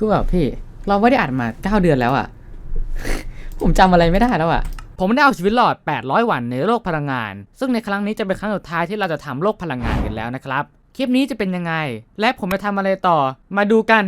คือแบบพี่ เราไม่ได้อัดมา9เดือนแล้วอะผมจำอะไรไม่ได้แล้วอะผมได้เอาชีวิตรอด 800 วันในโลกพลังงาน ซึ่งในครั้งนี้จะเป็นครั้งสุดท้ายที่เราจะทำโลกพลังงานกันแล้วนะครับ คลิปนี้จะเป็นยังไง และผมจะทำอะไรต่อ มาดูกัน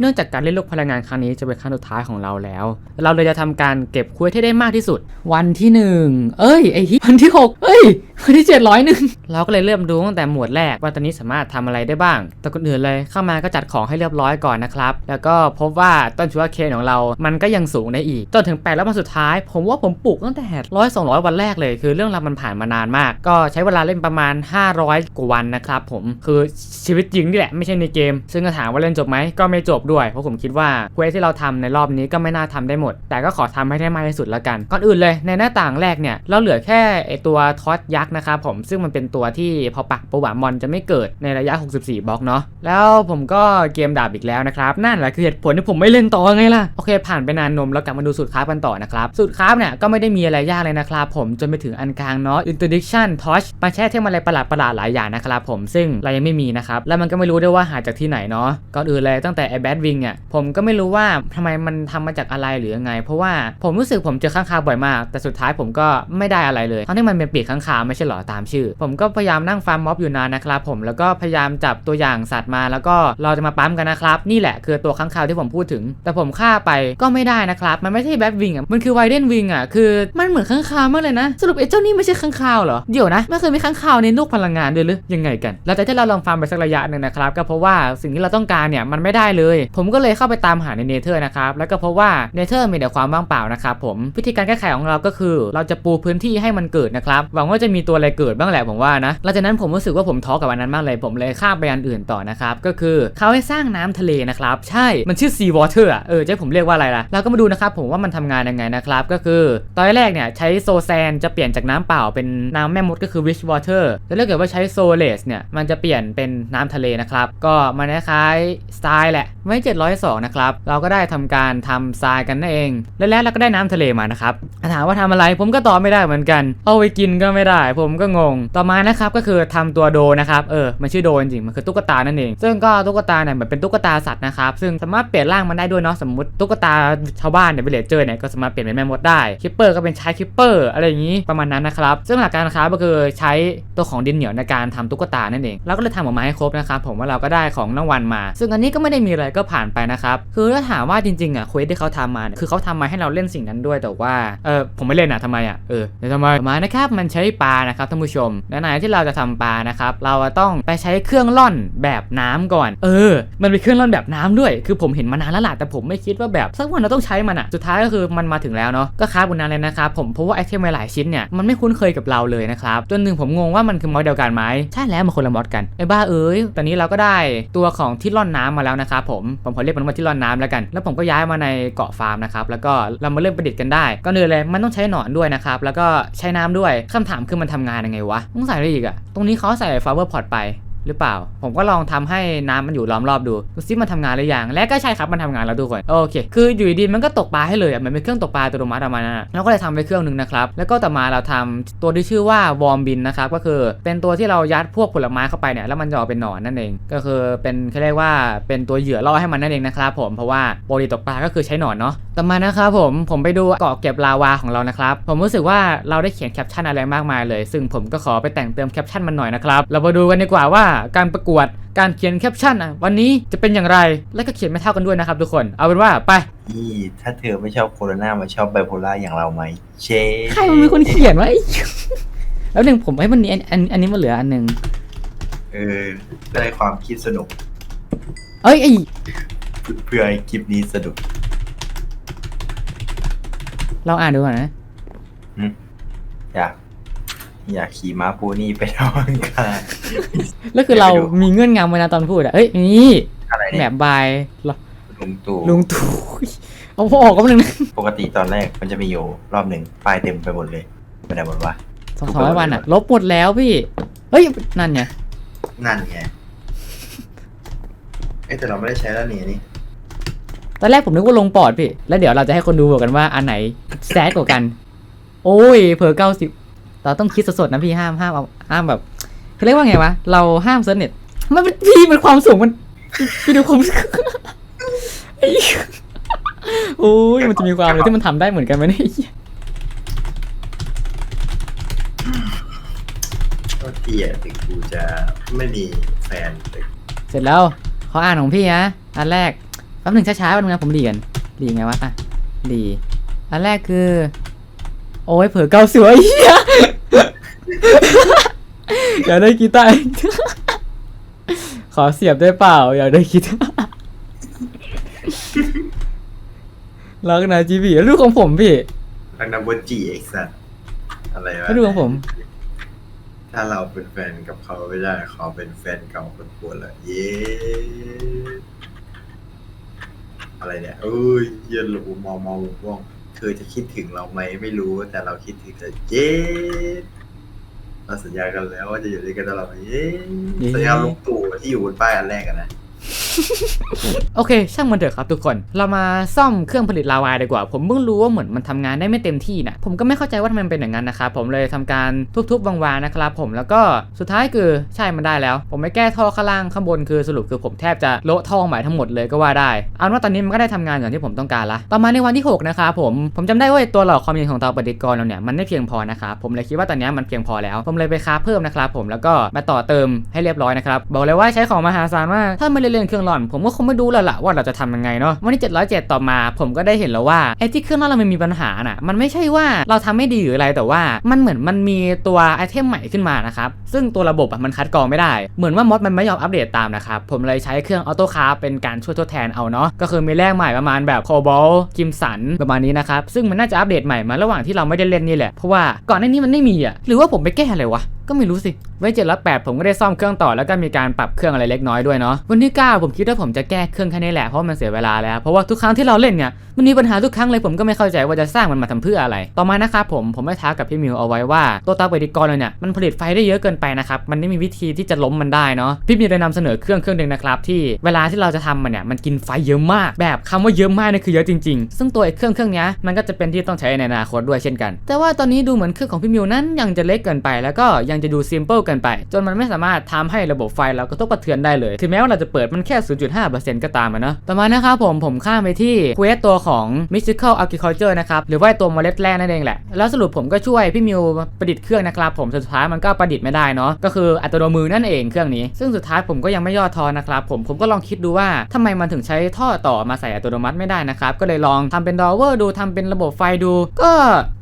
เนื่องจากการเล่นโลกพลังงานครั้งนี้จะเป็นครั้งสุดท้ายของเราแล้ว เราเลยจะทำการเก็บคุ้ยให้ได้มากที่สุด วันที่หนึ่งเอ้ย ไอ้ที่วันที่หกเอ้ย วันที่เจ็ดร้อยหนึ่งเราก็เลยเริ่มดูตั้งแต่หมวดแรกว่าตอนนี้สามารถทำอะไรได้บ้าง แต่คนอื่นเลยเข้ามาก็จัดของให้เรียบร้อยก่อนนะครับ แล้วก็พบว่าต้นชูการ์เคนของเรา มันก็ยังสูงได้อีก จนถึงแปดแล้ววันสุดท้าย ผมว่าผมปลูกตั้งแต่ร้อยสองร้อยวันแรกเลย คือเรื่องราวมันผ่านมานานมาก ก็ใช้เวลาเล่นประมาณ 500 กว่าวันนะครับผม คือชีวิตจริงนี่แหละไม่ใช่ในเกม ซึ่งก็ถามว่าเล่นจบไหมก็ไม่จบด้วย เพราะผมคิดว่าเควสที่เราทำในรอบนี้ก็ไม่น่าทำได้หมด แต่ก็ขอทำให้ได้มากที่สุดแล้วกัน ก่อนอื่นเลยในหน้าต่างแรกเนี่ยเราเหลือแค่ไอตัวทอสยักษนะครับผมซึ่งมันเป็นตัวที่พอปักประวัติมอนจะไม่เกิดในระยะ 64 บล็อกเนาะแล้วผมก็เกมดาบอีกแล้วนะครับนั่นแหละคือเหตุผลที่ผมไม่เล่นต่อไงล่ะโอเค ผ่านไปนานนมแล้วกลับมาดูสูตรคราฟกันต่อนะครับสูตรคราฟเนี่ยก็ไม่ได้มีอะไรยากเลยนะครับผมจนไปถึงอันกลางเนาะ interdiction torch มาแช่เทมอะไรประหลาดประหลาดๆหลายอย่างนะครับผมซึ่งเรายังไม่มีนะครับแล้วมันก็ไม่รู้ด้วยว่าหาจากที่ไหนเนาะก่อนอื่นเลยตั้งแต่ไอ้แบดวิงเนี่ยผมก็ไม่รู้ว่าทำไมมันทำมาจากอะไรหรือยังไง เพราะว่าผมรู้สึกผมเจอข้างคาวบ่อยมาก แต่สุดท้ายผมก็ไม่ได้อะไรเลยทั้งที่มันเป็นปีกข้างคาวไม่ใช่เหรอตามชื่อ ผมก็พยายามนั่งฟาร์มม็อบอยู่นานนะครับผมแล้วก็พยายามจับตัวอย่างสัตว์มา แล้วก็เราจะมาปั๊มกันนะครับนี่แหละคือตัวข้างคาวที่ผมพูดถึง แต่ผมฆ่าไปก็ไม่ได้นะครับ มันไม่ใช่แบทวิงอะมันคือไวเดนวิงอะคือมันเหมือนข้างคาวมากเลยนะ สรุปไอ้เจ้านี่ไม่ใช่ข้างคาวเหรอเดี๋ยวนะไม่เคยมีข้างคาวในโลกพลังงานด้วยหรือยังไงกันแล้วแต่ที่เราลองฟาร์มไปสักระยะหนึ่งนะครับก็เพราะว่าสิ่งที่เราต้องการเนี่ยมันไม่ได้เลย ผมก็เลยเข้าไปตามหาในเนเธอร์นะครับแล้วก็พราะว่าเนเธอร์มีแต่ความว่างเปล่านะครับผมวิธีการแก้ไขของเราก็คือ เราจะปูพื้นที่ให้มันเกิดนะครับหวังว่าจะมีตัวอะไรเกิดบ้างแหละผมว่านะหลังจากนั้นผมรู้สึกว่าผมท้อกับอันนั้นมากเลยผมเลยข้ามไปอันอื่นต่อนะครับก็คือเขาให้สร้างน้ำทะเลนะครับใช่มันชื่อ sea water อะเออจะให้ผมเรียกว่าอะไรล่ะเราก็มาดูนะครับผมว่ามันทำงานยังไงนะครับก็คือตอนแรกเนี่ยใช้โซแซนจะเปลี่ยนจากน้ำเปล่าเป็นน้ำแม่มดก็คือ rich water แล้วถ้าเกิดว่าใช้โซเลสเนี่ยมันจะเปลี่ยนเป็นน้ำทะเลนะครับก็มันคล้ายๆทรายแหละไม่702นะครับเราก็ได้ทำการทำทรายกันนั่นเอง และแล้วเราก็ได้น้ำทะเลมานะครับถามว่าทำอะไรผมก็ตอบไม่ได้เหมือนกัน เอาไปกินก็ไม่ได้ผมก็งง ต่อมานะครับก็คือทำตัวโดนะครับเออมันชื่อโดจริงมันคือตุ๊กตานั่นเอง ซึ่งก็ตุ๊กตาเนี่ยเหมือนเป็นตุ๊กตาสัตว์นะครับซึ่งสามารถเปลี่ยนร่างมันได้ด้วยเนาะสมมติตุ๊กตาชาวบ้านเนี่ยวิลเลเจอร์เนี่ยก็สามารถเปลี่ยนเป็นแม่มดได้คิปเปอร์ก็เป็นชายคิปเปอร์อะไรอย่างนี้ประมาณนั้นนะครับซึ่งหลักการนะครับก็คือใช้ตัวของดินเหนียวในการทำตุ๊กตานั่นเองเราก็เลยทำออกมาให้ครบนะครับผมว่าเราก็ได้ของรางวัลมา ซึ่งอันนี้ก็ไม่ได้มีอะไรก็ผ่านไปนะครับคือถ้าถามว่าจริงๆอะเควสที่เขาทำมาเนี่ยคือเขาทำมาให้เราเล่นสิ่งนั้นด้วยแต่ว่าเออผมไม่เล่นอะทำไมอะเออเดี๋ยวทำไมมานะครับมันใช้ปลานะครับท่านผู้ชมและไหนที่เราจะทำปลานะครับเราต้องไปใช้เครื่องร่อนแบบน้ำก่อน เออ มันเป็นเครื่องร่อนแบบน้ำด้วย คือผมเห็นมานานแล้วล่ะแต่ผมไม่คิดว่าแบบสักวันเราต้องใช้มันอะสุดท้ายก็คือมันมาถึงแล้วเนาะก็ค้าบนนั้นเลยนะครับผมเพราะว่าไอเทมหลายชิ้นเนี่ยมันไม่คุ้นเคยกับเราเลยนะครับจนหนึ่งผมงงว่ามันคือมอดเดียวกันไหมใช่แล้วมันคนละมอดกันไอ้บ้าเอ้ยตอนนี้เราก็ได้ตัวของที่ร่อนน้ำมาแล้วนะครับผมผมขอเรียกมันว่าที่ร่อนน้ำแล้วกัน แล้วผมก็ย้ายมาในเกาะฟาร์มนะครับแล้วก็เรามาเริ่มประดิษฐ์กันได้ ก็เนื่เลยมันต้องใช้หนอนด้วยนะครับแล้วก็ใช้น้ำด้วยคำถามคือมันทำงานยังไงวะต้องใส่อะไรอีกอะตรงนี้เขาใส่ flower pot ไป หรือเปล่า ผมก็ลองทำให้น้ำมันอยู่ล้อมรอบดูดูซิมันทำงานหรือยังและก็ใช่ครับมันทำงานแล้วทุกคนโอเค คืออยู่ดีมันก็ตกปลาให้เลยอะมันเป็นเครื่องตกปลาอัตโนมัติออกมานะเราก็เลยทำไปเครื่องหนึ่งนะครับแล้วก็ต่อมาเราทำตัวที่ชื่อว่าวอร์มบินนะครับก็คือเป็นตัวที่เรายัดพวกผลไม้เข้าไปเนี่ยแล้วมันจะออกเป็นหนอนนั่นเอง ก็คือเป็นเขาเรียกว่าเป็นตัวเหยื่อล่อให้มันนั่นเองนะครับผมเพราะว่าปกติตกปลาก็คือใช้หนอนเนาะต่อมานะครับผมผมไปดูเกาะเก็บลาวาของเรานะครับผมรู้สึกว่าเราได้เขียนแคปชั่นอะไรมากมายเลย ซึ่งผมก็ขอไปแต่งเติมแคปชั่นมันหน่อยนะครับเรามาดูกันดีกว่าว่าการประกวด การเขียนแคปชั่นอะวันนี้จะเป็นอย่างไรและก็เขียนไม่เท่ากันด้วยนะครับทุกคนเอาเป็นว่าไปนี่ถ้าเธอไม่ชอบโคโรนามาชอบไบโพล่าอย่างเราไหมเชใครมันเป็นคนเขียนวะไอ้แล้วหนึ่งผมให้มันนี้อันอันอันนี้มันเหลืออันหนึ่งเออเพื่อให้ความคิดสนุก เอ้ยไอ้เพื่อให้คลิปนี้สนุกเราอ่านดูก่อนนะอยาก อยากขี่ม้าปูนี่ไปทำงานแล้วคือเราเดี๋ยวไปดูมีเงื่อนงำเวลาตอนพูดอะเอ้ยนี่อะไรแบเนี่ยบบายลุงตู่ลุงตู่เอาพอออกก็นึงนะปกติตอนแรกมันจะมีอยู่รอบหนึ่งป้ายเต็มไปหมดเลยไปไหนหมดวะสองสองร้อยวันอะลบหมดแล้วพี่เฮ้ยนั่นไงนั่นไงเอ้แต่เราไม่ได้ใช้แล้วนี่นี่ตอนแรกผมนึกว่าลงปอดพี่ แล้วเดี๋ยวเราจะให้คนดูบอกกันว่าอันไหนแซดกว่ากัน โอ้ยเพอเก้าสิบ เราต้องคิดสดๆนะพี่ห้ามห้ามเอาห้ามแบบเขาเรียกว่าไงวะเราห้ามเซิร์ชเน็ตมันเป็นพี่มันความสูงมันพี่ดูความโอ้ยมันจะมีความอะไรที่มันทำได้เหมือนกันไหมเนี่ยก็เตี้ยถึงกูจะไม่มีแฟนแต่เสร็จแล้วขออ่านของพี่นะอันแรกแป๊บหนึ่งช้าๆแป๊บนึงนะผมดีกันดีไงวะอะดี อันแรกคือ โอ้ยเผื่อเกาสวยเหี้ย อยากได้กีตาร์ขอเสียบได้เปล่า อยากได้กีตาร์รักนะจีบีลูกของผมพี่รักนับว่าจีเอ็กซ์อะอะไรวะให้ดูของผม ถ้าเราเป็นแฟนกับเขาไม่ได้เขาเป็นแฟนเก่าคนปวดละเย้อะไรเนี่ยเอ้ยเย็นหลูมองมองว่องเธอจะคิดถึงเราไหมไม่รู้แต่เราคิดถึงเธอเย้ เราสัญญากันแล้วว่าจะอยู่ด้วยกันตลอดเย้เย้สัญญาลุงตู่ที่อยู่บนป้ายอันแรกอะนะ โอเค ช่างมันเถอะครับทุกคน เรามาซ่อมเครื่องผลิตลาวาดีกว่า ผมเพิ่งรู้ว่าเหมือนมันทำงานได้ไม่เต็มที่นะผมก็ไม่เข้าใจว่าทำไมเป็นอย่างนั้นนะครับผมเลยทำการทุบๆวางๆนะครับผมแล้วก็สุดท้ายคือใช่มันได้แล้ว ผมไม่แก้ท่อข้างล่างข้างบนคือสรุปคือผมแทบจะโละท่อใหม่ทั้งหมดเลยก็ว่าได้เอาว่าตอนนี้มันก็ได้ทำงานอย่างที่ผมต้องการละต่อมาในวันที่หกนะครับผมผมจำได้ว่าตัวหลอดความเย็นของเตาปฏิกรณ์เราเนี่ยมันไม่เพียงพอนะครับผมเลยคิดว่าตอนนี้มันเพียงพอแล้ว ผมเลยไปค้าเพิ่มนะครับผมแล้วก็มาต่อเติมให้เรียบร้อยนะครับบอกเลยว่าใช้ของมหาศาลมากถ้าไม่เล่นเครื่องร่อน ผมก็คงไม่รู้แล้วล่ะว่าเราจะทำยังไงเนาะวันที่ 707 ต่อมา ผมก็ได้เห็นแล้วว่าไอ้ที่เครื่องร่อนเรามันมีปัญหาน่ะมันไม่ใช่ว่าเราทำไม่ดีหรืออะไรแต่ว่า มันเหมือนมันมีตัวไอเทมใหม่ขึ้นมานะครับซึ่งตัวระบบมันคัดกรองไม่ได้ เหมือนว่ามอดมันไม่ยอมอัปเดตตามนะครับผมเลยใช้เครื่องออโต้คาร์เป็นการช่วยทดแทนเอาเนาะก็คือมีแร่ใหม่ประมาณแบบโคบอลกิมสันประมาณนี้นะครับซึ่งมันน่าจะอัปเดตใหม่มาระหว่างที่เราไม่ได้เล่นนี่แหละเพราะว่าก่อนหน้านี้มันไม่มีอะหรือว่าผมไปแก้อะไรวะ ก็ไม่รู้สิ ไว้เจ็ดร้อยแปดผมก็ได้ซ่อมเครื่องต่อแล้วก็มีการปรับเครื่องอะไรเล็กน้อยด้วยเนาะ วันที่ 9 ผมคิดว่าผมจะแก้เครื่องแค่นี้แหละเพราะมันเสียเวลาแล้ว เพราะว่าทุกครั้งที่เราเล่นเนี่ยมันมีปัญหาทุกครั้งเลยผมก็ไม่เข้าใจว่าจะสร้างมันมาทำเพื่ออะไร ต่อมานะครับผม ผมได้ท้ากับพี่มิวเอาไว้ว่าตัวเตาปฏิกรณ์เราเนี่ยมันผลิตไฟได้เยอะเกินไปนะครับ มันไม่มีวิธีที่จะล้มมันได้เนาะ พี่มิวได้นำเสนอเครื่องเครื่องหนึ่งนะครับที่เวลาที่เราจะทำมันเนี่ยมันกินไฟเยอะมาก แบบคำว่าเยอะมากนี่คือเยอะจริงๆ ซึ่งตัวไอ้เครื่องเครื่องนี้มันก็จะเป็นที่ต้องใช้ในอนาคตด้วยเช่นกัน แต่ว่าตอนนี้ดูเหมือนเครื่องของพี่มิวนั้นยังจะเล็กเกินไปแล้วก็ยังจะดูซิมเปิลกินไป จนมันไม่สามารถทำให้ระบบไฟเรากระทบกระเทือนได้เลย ถึงแม้ว่าเราจะเปิดมันแค่ 0.5%ก็ตามอะเนาะต่อมานะครับผมผมข้ามไปที่เควสตัวของ Mystical Agriculture นะครับหรือว่าตัวเมล็ดแร่นั่นเองแหละ แล้วสรุปผมก็ช่วยพี่มิวประดิษฐ์เครื่องนะครับผมสุดท้ายมันก็ประดิษฐ์ไม่ได้เนาะก็คืออัตโนมือนั่นเองเครื่องนี้ ซึ่งสุดท้ายผมก็ยังไม่ย่อท้อนะครับผมผมก็ลองคิดดูว่าทำไมมันถึงใช้ท่อต่อมาใส่อัตโนมัติไม่ได้นะครับก็เลยลองทำเป็นดอเวอร์ดูทำเป็นระบบไฟดู ก็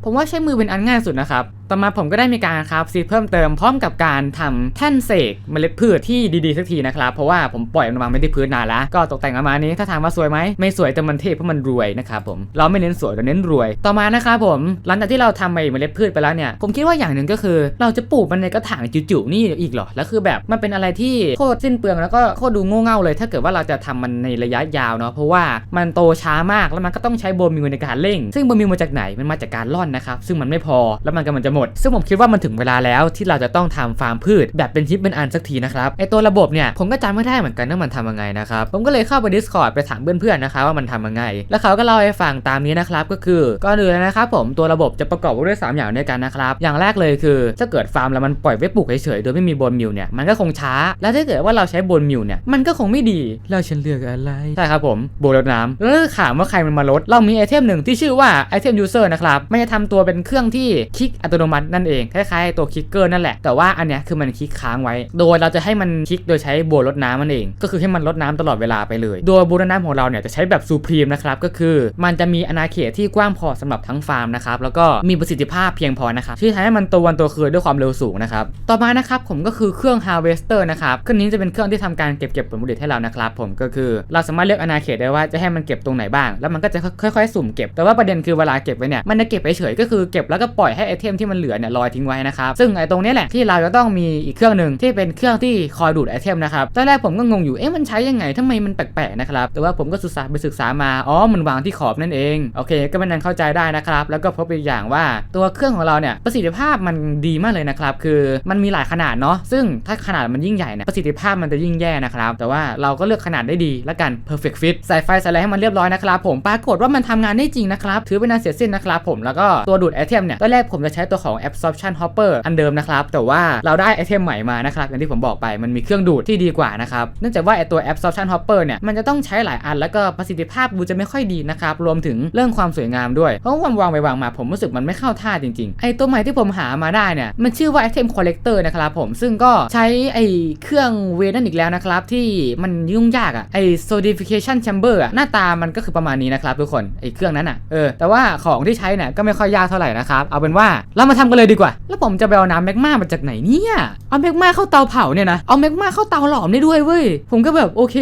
ผมว่าใช้มือเป็นอันง่ายสุดนะครับต่อมาผมก็ได้มีการครับซีดเพิ่มเติมพร้อมกับการทำแท่นเสกเมล็ดพืชที่ดีๆสักทีนะครับ เพราะว่าผมปล่อยมันมาไม่ได้พื้นนานแล้ว ก็ตกแต่งประมาณนี้ถ้าถามว่าสวยไหมไม่สวยแต่มันเท่เพราะมันรวยนะครับผมเราไม่เน้นสวยเราเน้นรวย ต่อมานะครับผมหลังจากที่เราทำไอ้เมล็ดพืชไปแล้วเนี่ยผมคิดว่าอย่างหนึ่งก็คือ เราจะปลูกมันในกระถางจิ๋ๆนี่อีกเหรอแล้วคือแบบมันเป็นอะไรที่โคตรสิ้นเปลืองแล้วก็โคตรดูโง่เง่าเลย ถ้าเกิดว่าเราจะทำมันในระยะยาวเนาะเพราะว่ามันโตช้ามากแล้วมันก็ต้องใช้โบมิวในการเร่ง ซึ่งโบมิวมาจากไหนมันมาจากการร่อนนะครับซึ่งมันไม่พอแล้วมันกำลังจะหมด ซึ่งผมคิดว่ามันถึงเวลาแล้วที่เราจะต้องทำฟาร์มพืช แบบเป็นชิ้นเป็นอันสักทีนะครับไอตัวระบบเนี่ยผมก็จำไม่ได้เหมือนกันว่ามันทำยังไงนะครับผมก็เลยเข้าไป Discord ไปถามเพื่อนๆนะครับว่ามันทำยังไง แล้วเขาก็เล่าให้ฟังตามนี้นะครับก็คือก่อนอื่นนะครับผมตัวระบบจะประกอบไปด้วยสามอย่างด้วยกันนะครับอย่างแรกเลยคือถ้าเกิดฟาร์มแล้วมันปล่อยไว้ปลูกเฉยๆโดยไม่มีบนมิวเนี่ยมันก็คงช้า แล้วถ้าเกิดว่าเราใช้บนมิวเนี่ยมันก็คงไม่ดีแล้วฉันเลือกอะไรใช่ครับผมโบนรดน้ำแล้วถ้าถามว่าใครมันมาลดเรามีไอเทมหนึ่งที่ชื่อว่าไอเทมยูเซอร์นะครับมันจะทำตัวเป็นเครื่องที่คลิกอัตโนมัตินั่นเองคล้ายๆตัวคลิกเกอร์นั่นแหละ แต่ว่าอันเนี้ยคือมันคลิกค้างไว้ โดยเราจะให้มันคลิกโดยใช้โบรดน้ำมันเอง ก็คือให้มันลดน้ำตลอดเวลาไปเลย โดยโบรดน้ำของเราเนี่ยจะใช้แบบซูพรีมนะครับก็คือมันจะมีอาณาเขตที่กว้างพอสำหรับทั้งฟาร์มนะครับแล้วก็มีประสิทธิภาพเพียงพอนะครับที่ทำให้มันตัววันตัวคืนด้วยความเร็วสูงนะครับต่อมานะครับผมก็คือเครื่อง harvester นะครับเครื่องนี้จะเป็นเครื่องที่ทำการเก็บเก็บผลผลิตให้เรานะครับผมก็คือเราสามารถเลือกอาณาเขตได้ว่าจะให้มันเก็บตรงไหนบ้าง แล้วมันก็จะค่อยๆ สุ่มเก็บแต่ว่าประเด็นคือเวลาเก็บไว้เนี่ยมันจะเก็บไปเฉยๆก็คือเก็บแล้วก็ปล่อยให้ไอเทมที่มันเหลือเนี่ยลอยทิ้งไว้นะครับซึ่งไอตรงนี้แหละที่เราจะต้องมีอีกเครื่องหนึ่งที่เป็นเครื่องที่คอยดูดไอเทมนะครับตอนแรกผมก็งงอยู่เอ๊ะมันใช้ยังไงทำไมมันแปลกๆนะครับแต่ว่าผมก็ศึกษาไปศึกษามาอ๋อมันวางที่ขอบนั่นเองโอเค ก็เป็นนันเข้าใจได้นะครับแล้วก็พบอีกอย่างว่าตัวเครื่องของเราเนี่ยประสิทธิภาพมันดีมากเลยนะครับคือมันมีหลายขนาดเนาะซึ่งถ้าขนาดมันยิ่งใหญ่เนี่ยประสิทธิภาพมันจะยิ่งแย่นะครับแต่ว่าเราก็เลือกขนาดได้ดีแล้วกัน perfect fit ใส่ไฟใส่อะไรให้มันเรียบร้อยนะครับผมปรากฏว่ามันทำงานได้จริงนะครับถือเป็นอันเสร็จสิ้นนะครับผมแล้วก็ตัวดูดไอเทมเนี่ยตอนแรกผมจะใช้ตัวของ absorption hopper อันเดิมนะครับ แต่ว่าเราได้ไอเทมใหม่มานะครับอย่างที่ผมบอกไปมันมีเครื่องดูดที่ดีกว่านะครับเนื่องจากว่าไอตัว absorption hopper เนี่ยมันจะต้องใช้หลายอันแล้วก็ประสิทธิภาพดูจะไม่ค่อยดีนะครับรวมถึงเรื่องความสวยงามด้วยเพราะว่าวางไปวางมาผมรู้สึกมันไม่เข้าท่าจริงๆไอตัวใหม่ที่ผมหามาได้เนี่ยมันชื่อว่า item collector นะครับผมซึ่งก็ใช้ไอเครื่องเวนั่นอีกแล้วนะครับที่มันยุ่งยากอะไอ solidification chamber อะหน้าตามันก็คือประมาณนี้นะครับทุกคนไอเครื่องนั้นอะเออแต่ว่าของที่ใช้เนี่ยก็ไม่ค่อยยากเท่าไหร่นะครับเอาเป็นว่าเรามาทำกันเลยดีกว่า แล้วผมจะไปเอาน้ำแมกมามาจากไหนเนี่ยเอาแมกมาเข้าเตาเผาเนี่ยนะเอาแมกมาเข้าเตาหลอมได้ด้วยเว้ยผมก็แบบโอเค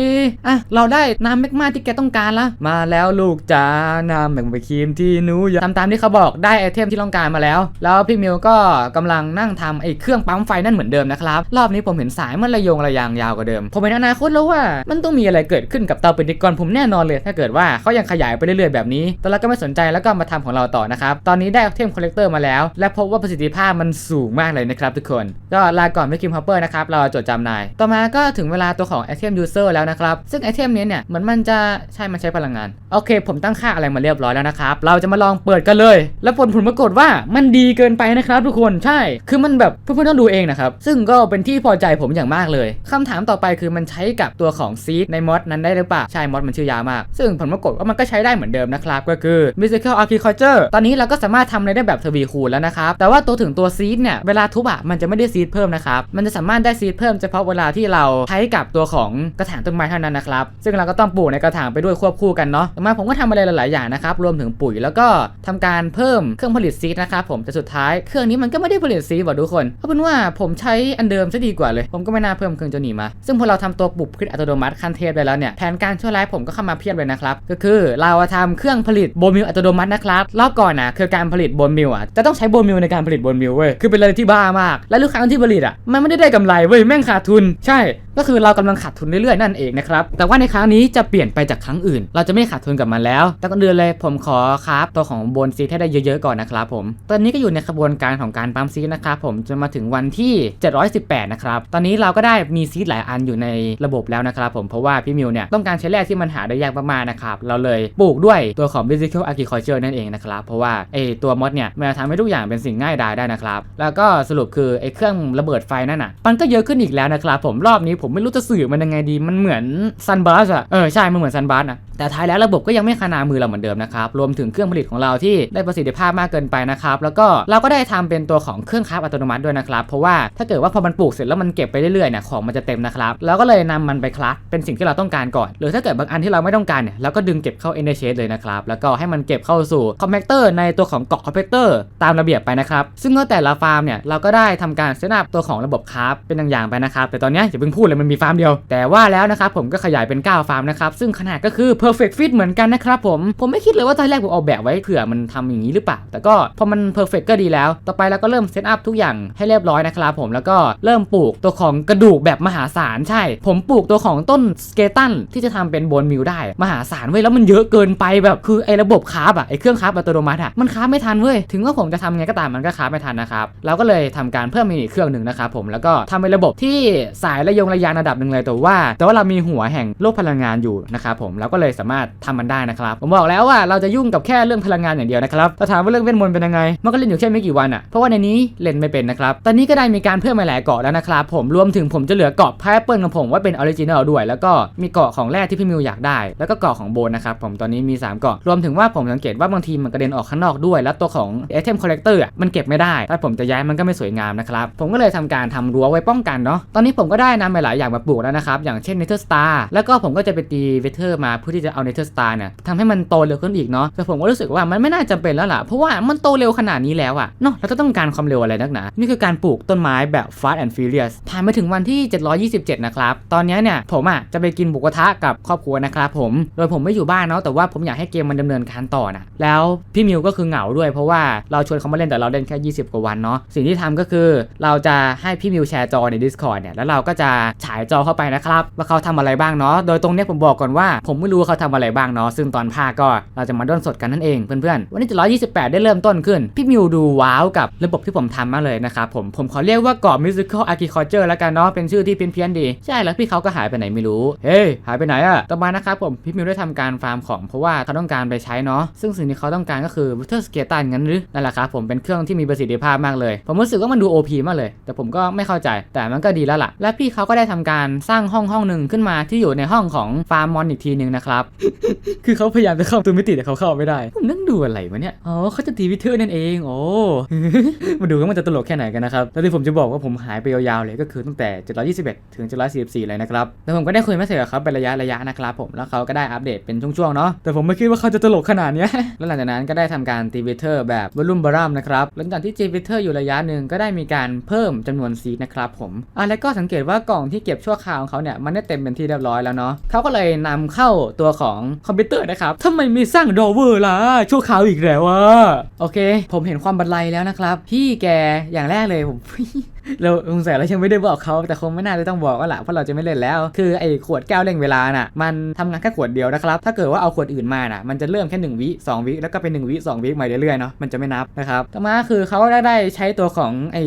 อะเราได้น้ำแมกมาที่แกต้องการละมาแล้วลูกจ้าน้ำแมกมาครีมที่หนูอยากทำตามที่เขาบอกได้ไอเทมที่ต้องการมาแล้ว แล้วพี่มิวก็กำลังนั่งทำไอ้เครื่องปั๊มไฟนั่นเหมือนเดิมนะครับรอบนี้ผมเห็นสายมันระยงระยางยาวกว่าเดิม ผมเห็นอนาคตแล้วว่ามันต้องมีอะไรเกิดขึ้นกับเตาปฏิกรณ์ผมแน่นอนเลย ถ้าเกิดว่าเขายังขยายไปเรื่อยๆแบบนี้แต่เราก็ไม่สนใจแล้วก็มาทำของเราต่อนะครับตอนนี้ได้ไอเทมคอลเลกเตอร์มาแล้ว และพบว่าประสิทธิภาพมันสูงมากเลยนะครับทุกคน ก็ลาก่อนไม่คิมฮอปเปอร์นะครับเราจดจำนาย ต่อมาก็ถึงเวลาตัวของไอเทมยูเซอร์แล้วนะครับซึ่งไอเทมนี้เนี่ยเหมือนมันจะใช่มันใช้พลังงาน โอเค ผมตั้งค่าอะไรมาเรียบร้อยแล้วนะครับเราจะมาลองเปิดกันเลย แล้วผลผลปรากฏว่ามันดีเกินไปนะครับทุกคนใช่ คือมันแบบเพื่อนๆต้องดูเองนะครับซึ่งก็เป็นที่พอใจผมอย่างมากเลยคำถามต่อไปคือมันใช้กับตัวของซีดในมอดนั้นได้หรือเปล่าใช่มอดมันชื่อยาวมาก ซึ่งผลปรากฏว่ามันก็ใช้ได้เหมือนเดิมนะครับก็คือ musical architecture ตอนนี้เราก็สามารถทำอะไรได้แบบทวีคูณแล้วนะครับแต่ว่าตัวถึงตัวซีดเนี่ยเวลาทุบอะมันจะไม่ได้ซีดเพิ่มนะครับ มันจะสามารถได้ซีดเพิ่มเฉพาะเวลาที่เราใช้กับตัวของกระถางต้นไม้เท่านั้นนะครับ ซึ่งเราก็ต้องปลูกในกระถางไปด้วยควบคู่กันเนาะต่มาผมก็ทำอะไรหลายๆอย่างนะครับ รวมถึงปุ๋ยแล้วก็ทำการเพิ่มเครื่องผลิตซีดนะครับผม แต่สุดท้ายเครื่องนี้มันก็ไม่ได้ผลิตซีดว่ะทุกคนเอาเป็นว่าผมใช้อันเดิมซะดีกว่าเลย ผมก็ไม่น่าเพิ่มเครื่องเจ้าหนีมา ซึ่งพอเราทำตัวปลูกพืชอัตโนมัติขั้นเทพไปแล้วเนี่ย แผนการชั่วร้ายผมก็เข้ามาเพียบเลยนะครับ ก็คือเราทำเครื่องผลิตโบมิลอัตโนมัตินะครับ รอบก่อนนะคือการผลิตโบมิลอะจะต้องใช้โบมิลในการผลิตบนมิลเว้ยคือเป็นอะไรที่บ้ามาก และลูกค้าที่ผลิตอะมันไม่ได้ได้กำไรเว้ยแม่งขาดทุน ใช่ ก็คือเรากำลังขาดทุนเรื่อยๆนั่นเองนะครับแต่ว่าในครั้งนี้จะเปลี่ยนไปจากครั้งอื่น เราจะไม่ขาดทุนกับมันแล้ว แต่ก่อนอื่นเลยผมขอคราฟตัวของโบนซีให้ได้เยอะๆก่อนนะครับผม ตอนนี้ก็อยู่ในกระบวนการของการปั๊มซีนะครับผมจนมาถึงวันที่ 718 นะครับ ตอนนี้เราก็ได้มีซีหลายอันอยู่ในระบบแล้วนะครับผมเพราะว่าพี่มิวเนี่ยต้องการใช้แร่ที่มันหาได้ยากมากๆนะครับเราเลยปลูกด้วยตัวของ Physical Agriculture นั่นเองนะครับเพราะว่าไอตัวมดเนี่ยมันทำให้ทุกอย่างเป็นสิ่งง่ายดายได้นะครับแล้วก็สรุปคือไอเครื่องระเบิดไฟนั่นน่ะมันก็เยอะขึ้นอีกแล้วนะครับผมรอบนี้ผมไม่รู้จะสื่อมันยังไงดี มันเหมือนซันบัสอะเออใช่ มันเหมือนซันบัสอะแต่ท้ายแล้วระบบก็ยังไม่ขนามือเราเหมือนเดิมนะครับ รวมถึงเครื่องผลิตของเราที่ได้ประสิทธิภาพมากเกินไปนะครับ แล้วก็เราก็ได้ทำเป็นตัวของเครื่องคราฟอัตโนมัติด้วยนะครับ เพราะว่าถ้าเกิดว่าพอมันปลูกเสร็จแล้วมันเก็บไปเรื่อยๆเนี่ยของมันจะเต็มนะครับแล้วก็เลยนำมันไปคราฟเป็นสิ่งที่เราต้องการก่อน หรือถ้าเกิดบางอันที่เราไม่ต้องการเนี่ยเราก็ดึงเก็บเข้า Ender Shade เลยนะครับแล้วก็ให้มันเก็บเข้าสู่คอมเพคเตอร์ในตัวของเกาะคอมเพคเตอร์ตามระเบียบไปนะครับซึ่งก็แต่ละฟาร์มเนี่ยเราก็ได้ทำการเซตอัพตัวของระบบคราฟเป็นอย่างๆไปนะครับแต่ตอนนี้อย่าเพิ่งพูดเลยมันมีฟาร์มเดียว แต่ว่าแล้วนะครับผมก็ขยายเป็น 9 ฟาร์มนะครับ ซึ่งขนาดก็คือ perfect fit เหมือนกันนะครับผม ผมไม่คิดเลยว่าตอนแรกผมออกแบบไว้เผื่อมันทำอย่างนี้หรือเปล่า แต่ก็พอมัน perfect ก็ดีแล้ว ต่อไปเราก็เริ่มเซตอัพทุกอย่างให้เรียบร้อยนะครับผม แล้วก็เริ่มปลูกตัวของกระดูกแบบมหาศาลใช่ ผมปลูกตัวของต้นสเกตันที่จะทำเป็นโบนมิลได้ มหาศาลเว้ย แล้วมันเยอะเกินไปแบบคือไอ้ระบบคราฟอะไอ้เครื่องคราฟอัตโนมัติอะมันคราฟไม่ทันเว้ย ถึงว่าผมจะทำไงก็ตามมันก็คราฟไม่ทันนะครับ เราก็เลยทำการเพิ่มมีอีกเครื่องหนึ่งนะครับผม แล้วก็ทำเป็นระบบที่สายระยงระยางระดับหนึ่งเลยแต่ว่า แต่ว่าเรามีหัวแห่งโลกพลังงานอยู่นะครับผมเราก็เลยสามารถทำมันได้นะครับผมบอกแล้วว่าเราจะยุ่งกับแค่เรื่องพลังงานอย่างเดียวนะครับถ้าถามว่าเรื่องเวทมนต์เป็นยังไงมันก็เล่นอยู่แค่ไม่กี่วันอะเพราะว่าในนี้เล่นไม่เป็นนะครับตอนนี้ก็ได้มีการเพิ่มมาหลายเกาะแล้วนะครับผมรวมถึงผมจะเหลือเกาะพายเปิลของผมว่าเป็นออริจินัลด้วย แล้วก็มีเกาะของแร่ที่พี่มิวอยากได้ แล้วก็เกาะของโบนนะครับผมตอนนี้มี 3 เกาะรวมถึงว่าผมสังเกตว่าบางทีมันกระเด็นออกข้างนอกด้วย แล้วตัวของไอเทมคอลเลกเตอร์มันเก็บไม่ได้ถ้าผมจะย้ายมันก็ไม่สวยงามนะครับผมก็เลยทำการทำรั้วไว้ป้องกันเนาะตอนนี้ผมก็ได้นำหลายๆอย่างมาปลูกแล้วนะครับ อย่างเช่นเนเธอร์สตาร์แล้วก็ผมก็จะไปตีเวเทอร์มาเพื่อที่จะเอาเนเธอร์สตาร์เนี่ยทำให้มันโตเร็วขึ้นอีกเนาะแต่ผมก็รู้สึกว่ามันไม่น่าจำเป็นแล้วล่ะเพราะว่ามันโตเร็วขนาดนี้แล้วอะเนาะเราจะต้องการความเร็วอะไรนักหนา นี่คือการปลูกต้นไม้แบบ fast and furious ผ่านมาถึงวันที่ 727 นะครับ ตอนนี้เนี่ยผมอะจะไปกินหมูกระทะกับครอบครัวนะครับผม โดยผมไม่อยู่บ้านเนาะแต่ว่าผมอยากให้เกมมันดำเนินการต่อนะแล้วพี่มิวก็คือเหงาด้วยเพราะว่าเราชวนเขามาเล่นแต่เราเล่นแค่ 20 กว่าวันเนาะสิ่งที่ทำก็คือเราจะให้พี่มิวแชร์จอใน Discord เนี่ยแล้วเราก็จะฉายจอเข้าไปนะครับว่าเขาทำอะไรบ้างเนาะโดยตรงเนี้ยผมบอกก่อนว่า ผมไม่รู้เขาเขาทำอะไรบ้างเนาะซึ่งตอนภาคก็เราจะมาด้นสดกันนั่นเองเพื่อนๆวันนี้728 ได้เริ่มต้นขึ้น พี่มิวดูว้าวกับระบบที่ผมทำมากเลยนะครับผมผมขอเรียกว่าเกาะ musical architecture แล้วกันเนาะเป็นชื่อที่เพี้ยนๆดี ใช่แล้วพี่เขาก็หายไปไหนไม่รู้ เฮ้ยหายไปไหนอะต่อมานะครับผมพี่มิวได้ทำการฟาร์มของเพราะว่าเขาต้องการไปใช้เนาะซึ่งสิ่งที่เขาต้องการก็คือ water skeleton งั้นหรือนั่นแหละครับผมเป็นเครื่องที่มีประสิทธิภาพมากเลย ผมรู้สึกว่ามันดู OP มากเลย แต่ผมก็ไม่เข้าใจแต่มันก็ดีแล้วล่ะ และพี่เขาก็ได้ทำการสร้างห้องห้องหนึ่งขึ้นมาที่อยู่ในห้องของฟาร์มมอนอีกทีหนึ่งนะครับ คือเขาพยายามจะเข้าตัวมิติแต่เขาเข้าไม่ได้ ผมนั่งดูอะไรวะเนี่ย อ๋อเขาจะตีวิเทอร์นั่นเอง โอ้ มาดูกันมันจะตลกแค่ไหนกันนะครับ แล้วที่ผมจะบอกว่าผมหายไปยาวๆเลยก็คือตั้งแต่ 721 ถึง 744 เลยนะครับ แล้วผมก็ได้คุยไม่เสร็จกับเขาเป็นระยะระยะนะครับผม แล้วเขาก็ได้อัปเดตเป็นช่วงๆเนาะ แต่ผมไม่คิดว่าเขาจะตลกขนาดเนี้ยแล้วหลังจากนั้นก็ได้ทำการตีวิเทอร์แบบวอลลุ่มบารัมนะครับหลังจากที่ตีวิเทอร์อยู่ระยะหนึ่งก็ได้มีการเพิ่มจำนวนซีนะครับผมอะแล้วก็สังเกตว่ากล่องที่เก็บชั่วคราวของเขาเนี่ยมันได้เต็มเป็นที่เรียบร้อยแล้วเนาะเขาก็เลยนำเข้าตัวของคอมพิวเตอร์นะครับทำไมมีสร้างดอเวอร์ล่ะชั่วคราวอีกแล้ววะโอเค ผมเห็นความบันไลแล้วนะครับพี่แกอย่างแรกเลยผม เราสงสัยเรายังไม่ได้บอกเขาแต่คงไม่น่าจะต้องบอกก็แหละเพราะเราจะไม่เล่นแล้ว คือไอ้ขวดแก้วเร่งเวลาน่ะมันทำงานแค่ขวดเดียวนะครับ ถ้าเกิดว่าเอาขวดอื่นมาน่ะมันจะเริ่มแค่1วิ2วิแล้วก็เป็น1วิ2วิมาเรื่อยๆเนาะมันจะไม่นับนะครับต่อมาคือเขาได้ใช้ตัวของไอ้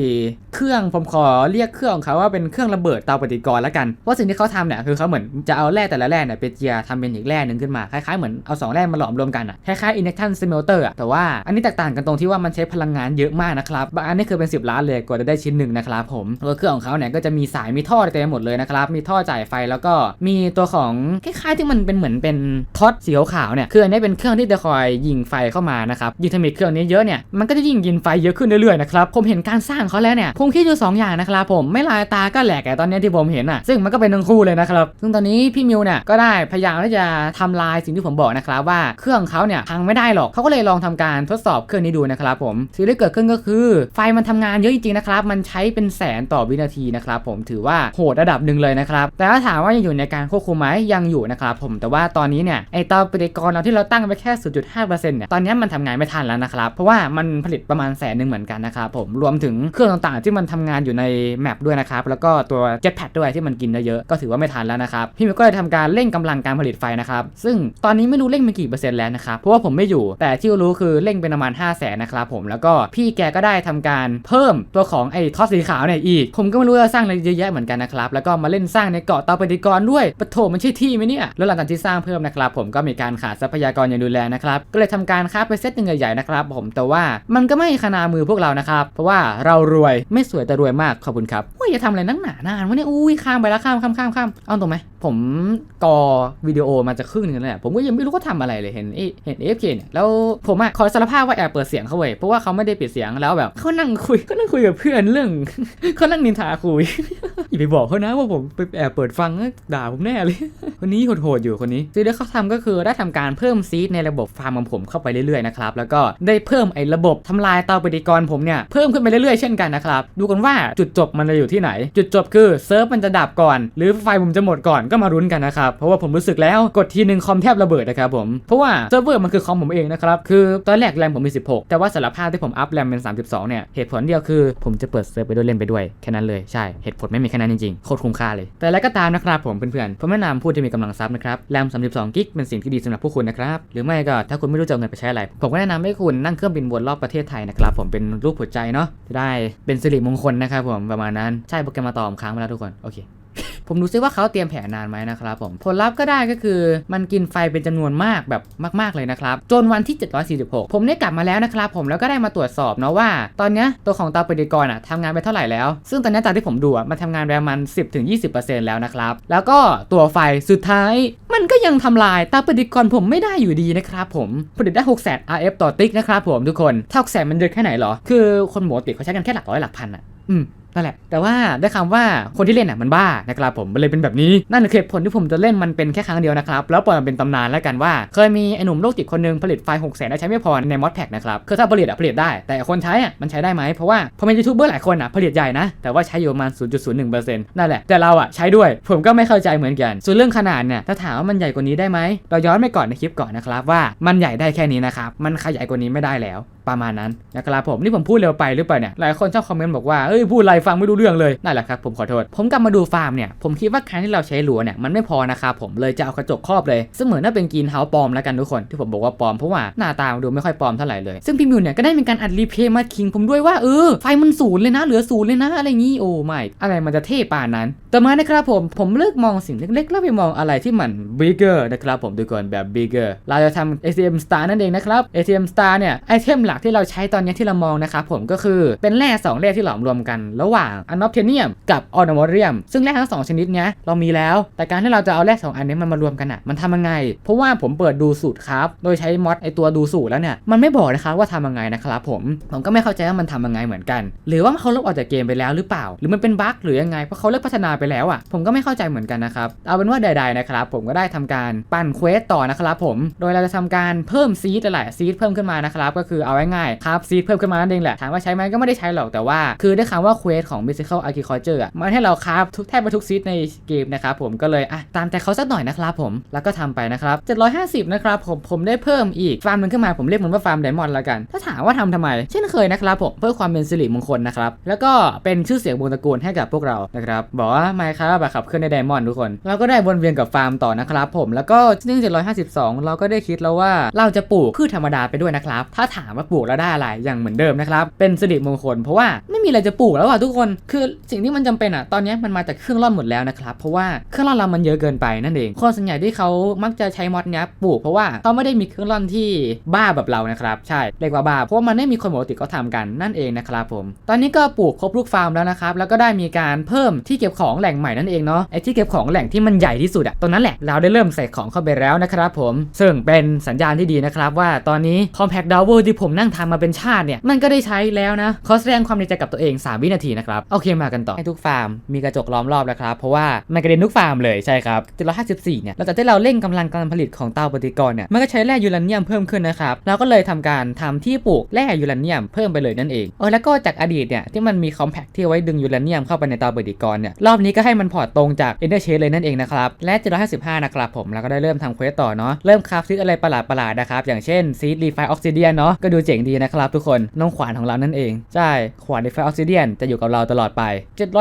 เครื่องผมขอเรียกเครื่องของเขาว่าเป็นเครื่องระเบิดเตาปฏิกรณ์แล้วกันเพราะสิ่งที่เขาทำเนี่ยคือเขาเหมือนจะเอาแร่แต่ละแร่เนี่ยไปเจียทำเป็นอีกแร่หนึ่งขึ้นมาคล้ายๆเหมือนเอาสองแร่มาหลอมรวมกันอะคล้ายๆ induction smelter อะแต่ว่าอันนี้แตกต่างกันตรงที่ว่ามันใช้พลังงานเยอะมากนะครับบางอันนี่คือเป็น 10 ล้านเลยกว่าจะได้ชิ้นหนึ่งนะครับผมตัวเครื่องของเขาเนี่ยก็จะมีสายมีท่อเต็มหมดเลยนะครับมีท่อจ่ายไฟแล้วก็มีตัวของคล้ายๆที่มันเป็นเหมือนเป็นท็อตสีขาวเนี่ยคืออันนี้เป็นเครื่องที่จะคอยยิงไฟเข้ามานะครับยิ่งถ้ามีเครื่องนี้เยอะเนี่ยมันก็จะยิ่งยิงไฟเยอะขึ้นเรื่อยๆนะครับผมเห็นการสร้างเขาแล้วเนี่ยผมคิดอยู่สองอย่างนะครับผมไม่ลายตาก็แหลกไอ้ตอนนี้ที่ผมเห็นอะซึ่งมันก็เป็นทั้งคู่เลยนะครับซึ่งตอนนี้พี่มิวเนี่ยก็ได้พยายามที่จะทำลายสิ่งที่ผมบอกนะครับว่าเครื่องเขาเนี่ยพังไม่ได้หรอกเขาก็เลยลองทำการทดสอบเครื่องนี้ดูนะครับผมสิ่งที่เกิดขึ้นก็คือ ไฟมันทำงานเยอะจริงๆนะครับมันใช้เป็นแสนต่อวินาทีนะครับผมถือว่าโหดระดับหนึ่งเลยนะครับแต่ถ้าถามว่ายังอยู่ในการควบคุมไหมยังอยู่นะครับผมแต่ว่าตอนนี้เนี่ยไอเตาปฏิกรณ์เราที่เราตั้งไว้แค่ 0.5%เนี่ยตอนนี้มันทำงานไม่ทันแล้วนะครับเพราะว่ามันผลิตประมาณแสนหนึ่งเหมือนกันนะครับผมรวมถึงเครื่องต่างๆ ที่มันทำงานอยู่ในแมปด้วยนะครับแล้วก็ตัว Jetpack ด้วยที่มันกินเยอะๆก็ถือว่าไม่ทันแล้วนะครับพี่มิวก็เลยทำการเร่งกำลังการผลิตไฟนะครับซึ่งตอนนี้ไม่รู้เร่งไปกี่เปอร์เซ็นต์แล้วนะครับเพราะว่าผมไม่อยู่ แต่ที่รู้คือเร่งเป็นประมาณ5 0 0แสนนะครับผมแล้วก็พี่แกก็ได้ทำการเพิ่มตัวของไอ้ทอสีขาวเนี่ยอีก ผมก็ไม่รู้จะสร้างอะไรเยอะแยะเหมือนกันนะครับ แล้วก็มาเล่นสร้างในเกาะเตาปฏิกรณ์ด้วยปะโถมันใช่ที่ไหมเนี่ย แล้วหลังจากที่สร้างเพิ่มนะครับ ผมก็มีการขาดทรัพยากรอย่างดูแลนะครับ ก็เลยทำการค้าไปเซตหนึ่งใหญ่ๆนะครับ ผม แต่ว่ามันก็ไม่ขนามือพวกเรานะครับ เพราะว่าเรารวยไม่สวยแต่รวยมาก ขอบคุณครับว่าอย่าทำอะไรนักหนานานวะเนี่ย อุ้ยข้ามไปแล้วข้ามข้ามข้ามข้ามเอาตรงไหม ผมกอวิดีโอมาจะครึ่งนึงแล้วเนี่ยผมก็ยังไม่รู้เขาทำอะไรเลยเห็นเอเห็นเอฟเคเนี่ย แล้วผมอะขอสารภาพว่าแอบเปิดเสียงเขาเว้ยเพราะว่าเขาไม่ได้ปิดเสียงแล้วแบบเขานั่งคุยเขานั่งคุยกับเพื่อนเรื่องเขานั่งนินทาคุยอย่าไปบอกเขานะว่าผมไปแอบเปิดฟังด่าผมแน่เลย คนนี้โหดๆอยู่คนนี้สิ่งที่เขาทำก็คือได้ทำการเพิ่มซีดในระบบฟาร์มของผมเข้าไปเรื่อยๆนะครับแล้วก็ได้เพิ่มไอ้ระบบทำลายเตาปฏิกรณ์ผมเนี่ยเพิ่มขึ้นไปเรื่อยๆเช่นกันนะครับดูกันว่าจุดจบมันจะอยู่ที่ไหน จุดจบคือเซิร์ฟมันจะดับก่อน หรือไฟผมจะหมดก่อนก็มารุ้นกันนะครับเพราะว่าผมรู้สึกแล้วกดทีหนึ่งคอมแทบระเบิดนะครับผมเพราะว่าเซิร์ฟเวอร์มันคือคอมผมเองนะครับคือตอนแรกแรมผมมี 16 แต่ว่าสารภาพที่ผมอัพแรมเป็น 32เนี่ยเหตุผลเดียวคือผมจะเปิดเซิร์ฟไปด้วยเล่นไปด้วยแค่นั้นเลยใช่เหตุผลไม่มีแค่นั้นจริงๆโคตรคุ้มค่าเลย แต่แล้วก็ตามนะครับผมเพื่อนๆผมแนะนำผู้ที่มีกำลังทรัพย์นะครับแรม32กิกเป็นสิ่งที่ดีสำหรับผู้คุณนะครับหรือไม่ก็ถ้าคุณไม่รู้จะเอาเงินไปใช้อะไร ผมก็แนะนำให้คุณนั่งเครื่องบินวนรอบประเทศไทยนะครับผมเป็นรูปหัวใจเนาะจะได้เป็นสิริมงคลนะครับผมประมาณนั้นใช่โปรแกรมมาตอมค้างไปแล้วทุกคนโอเค ผมดูซิว่าเขาเตรียมแผนนานไหมนะครับผมผลลัพธ์ก็ได้ก็คือมันกินไฟเป็นจำนวนมากแบบมาก ๆ เลยนะครับ จนวันที่ 746 ผมได้กลับมาแล้วนะครับผมแล้วก็ได้มาตรวจสอบเนาะว่า ตอนนี้ตัวของเตาปฏิกรณ์อะทำงานไปเท่าไหร่แล้ว ซึ่งตอนนี้ยตามที่ผมดูอะมันทำงานไประมาณ 10-20%แล้วนะครับ แล้วก็ตัวไฟสุดท้าย มันก็ยังทำลายเตาปฏิกรณ์ผมไม่ได้อยู่ดีนะครับผมผลิตได้6 0 0 0 RF ต่อติ๊กนะครับผมทุกคนถ้า6 0 0 0 0มันเยอะแค่ไหนหรอคือคนปกติเขาใช้กันแค่หลักร้อยหลักพันอะอืม นั่นแหละ แต่ว่าได้คำว่าคนที่เล่นอะมันบ้านะครับผมมันเลยเป็นแบบนี้นั่นคือเหตุผลที่ผมจะเล่นมันเป็นแค่ครั้งเดียวนะครับแล้วปล่อยมันเป็นตำนานแล้วกันว่า เคยมีไอ้หนุ่มโรคจิตคนหนึงผลิตไฟ6 0 0 0 0ได้ใช้ไม่พอในมอดแพ็กนะครับคือถ้าผลิตอะผลิตได้ แต่คนใช้อะมันใช้ได้ไหมเพราะว่าพอเป็นยูทูบเบอร์หลายคนอะผลิตใหญ่นะแต่ว่าใช้อยู่ประมาณ0.01%นั่นแหละแต่เราอะใช้ด้วยผมก็ไม่เข้าใจเหมือนกัน ส่วนเรื่องขนาดเนี่ยถ้าถามว่ามันใหญ่กว่านี้ได้ไหมเราย้อนไปก่อนในคลิปก่อนนะครับว่ามันใหญ่ได้แค่นี้นะครับมันขยายกว่านี้ไม่ได้แล้ว ประมาณนั้นนะครับผมนี่ผมพูดเร็วไปหรือเปล่าเนี่ยหลายคนชอบคอมเมนต์บอกว่าเอ้ยพูดไรฟังไม่รู้เรื่องเลยนั่นแหละครับผมขอโทษ ผมกลับมาดูฟาร์มเนี่ยผมคิดว่าการที่เราใช้รั้วเนี่ยมันไม่พอนะครับผมเลยจะเอากระจกครอบเลยซึ่งเหมือนน่าเป็นกรีนเฮาปลอมแล้วกันทุกคนที่ผมบอกว่าปลอมเพราะว่าหน้าตาดูไม่ค่อยปลอมเท่าไหร่เลยซึ่งพี่มิวเนี่ยก็ได้มีการอัดรีเพย์มาคิงผมด้วยว่าเออไฟมันศูนย์เลยนะเหลือศูนย์เลยนะอะไรงี้โอ้ไม่อะไรมันจะเท่ป่านนั้น ต่อมานะครับผมผมเลิกมองสิ่งเล็กๆ แล้วไปมองอะไรที่มัน bigger นะครับผมทุกคนแบบ bigger เราจะทำ ATM Star นั่นเองนะครับ ATM Star เนี่ยไอเทมหลักที่เราใช้ตอนนี้ที่เรามองนะครับผมก็คือเป็นแร่สองแร่ที่หลอมรวมกัน ระหว่าง Unobtainium กับ Ornamorium ซึ่งแร่ทั้งสองชนิดเนี้ยเรามีแล้ว แต่การที่เราจะเอาแร่สองอันนี้มันมารวมกันอะมันทำยังไง เพราะว่าผมเปิดดูสูตรครับ โดยใช้มอดไอตัวดูสูตรแล้วเนี่ยมันไม่บอกนะครับว่าทำยังไงนะครับผมผมก็ไม่เข้าใจว่ามันทำยังไงเหมือนกัน หรือว่าเขาลบออกจากเกมไปแล้วหรือเปล่า หรือมันเป็นบั๊กหรือยังไงเพราะเขาเลิกพัฒนาไปแล้วอะผมก็ไม่เข้าใจเหมือนกันนะครับเอาเป็นว่าใดๆนะครับผมก็ได้ทำการปั่นเควสต่อนะครับผมโดยเราจะทำการเพิ่มซีดอะไรซีดเพิ่มขึ้นมานะครับก็คือเอาง่ายครับซีดเพิ่มขึ้นมานั่นเองแหละถามว่าใช้ไหมก็ไม่ได้ใช้หรอกแต่ว่า คือได้คำว่าเควสของ Mystical Agriculture อะมันให้เราคราฟทุกแทบจะทุกซีดในเกมนะครับผมก็เลยอะตามใจเขาสักหน่อยนะครับผมแล้วก็ทำไปนะครับ 750 นะครับผมผมได้เพิ่มอีกฟาร์มหนึงขึ้นมาผมเรียกมันว่าฟาร์มไดมอนด์ละกัน ถ้าถามว่าทำทำไม เช่นเคยนะครับผมเพื่อความเป็นสิริมงคลนะครับแล้วก็เป็นชื่อเสียงวงตระกูลให้กับพวกเรานะครับบอกว่าไม่ครับแบบขับเคลื่อนในไดมอนด์ทุกคนเราก็ได้วนเวียนกับฟาร์มต่อนะครับผมแล้วก็ซึ่ง752 เราก็ได้คิดแล้วว่าเราจะปลูกพืชธรรมดาไปด้วยนะครับถ้าถามว่าปลูกแล้วได้อะไรอย่างเหมือนเดิมนะครับ เป็นสิริมงคล เพราะว่าไม่มีอะไรจะปลูกแล้วอะทุกคน คือสิ่งที่มันจำเป็นอะตอนนี้มันมาจากเครื่องร่อนหมดแล้วนะครับ เพราะว่าเครื่องร่อนเรามันเยอะเกินไปนั่นเอง คนส่วนใหญ่ที่เขามักจะใช้มอดเนี้ยปลูกเพราะว่าเขาไม่ได้มีเครื่องร่อนที่บ้าแบบเรานะครับใช่เรียกว่าบ้าเพราะว่ามันไม่มีคนปกติเขาทำกันนั่นเองนะครับผม ตอนนี้ก็ปลูกครบลูกฟาร์มแล้วนะครับแล้วก็ได้มีการเพิ่มที่เก็บของแหล่งใหม่นั่นเองเนาะไอ้ที่เก็บของแหล่งที่มันใหญ่ที่สุดอะตรงนั้นแหละเราได้เริ่มใส่ของเข้าไปแล้วนะครับผมซึ่งเป็นสัญญาณที่ดีนะครับว่าตอนนี้ Compact d o w e r ที่ผมนั่งทำมาเป็นชาติเนี่ยมันก็ได้ใช้แล้วนะขอแสดงความดีใจกับตัวเอง 3 วินาทีนะครับโอเคมากันต่อให้ทุกฟาร์มมีกระจกล้อมรอบแล้วครับเพราะว่ามันกระเด็นทุกฟาร์มเลยใช่ครับ754เนี่ยหลังจากที่เราเร่งกำลังการผลิตของเตาปฏิกรณ์เนี่ยมันก็ใช้แร่ยูเรเนียมเพิ่มขึ้นนะครับเราก็เลยทำการทำที่ปลูกแร่ยูเรเนียมเพิ่มไปเลยนั่นเองเออแล้วก็จากอดีตเนี่ยที่มันมีคอมแพคที่ไว้ดึงยูเรเนียมเข้าไปในเตาปฏิกรณ์เนี่ยรอบนี้ก็ให้มันพอร์ตตรงจาก Ender Chest เลยนั่นเองนะครับและ755นะครับผมแล้วก็ได้เริ่มทำเควสต่อเนาะเริ่มคราฟซีดอะไรประหลาดๆนะครับอย่างเช่นซีดรีไฟออกซิเดียนเนาะก็ดูเจ๋งดีนะครับทุกคนน้องขวานของเรานั่นเอง ใช่ ขวานรีไฟออกซิเดียนจะอยู่กับเราตลอดไป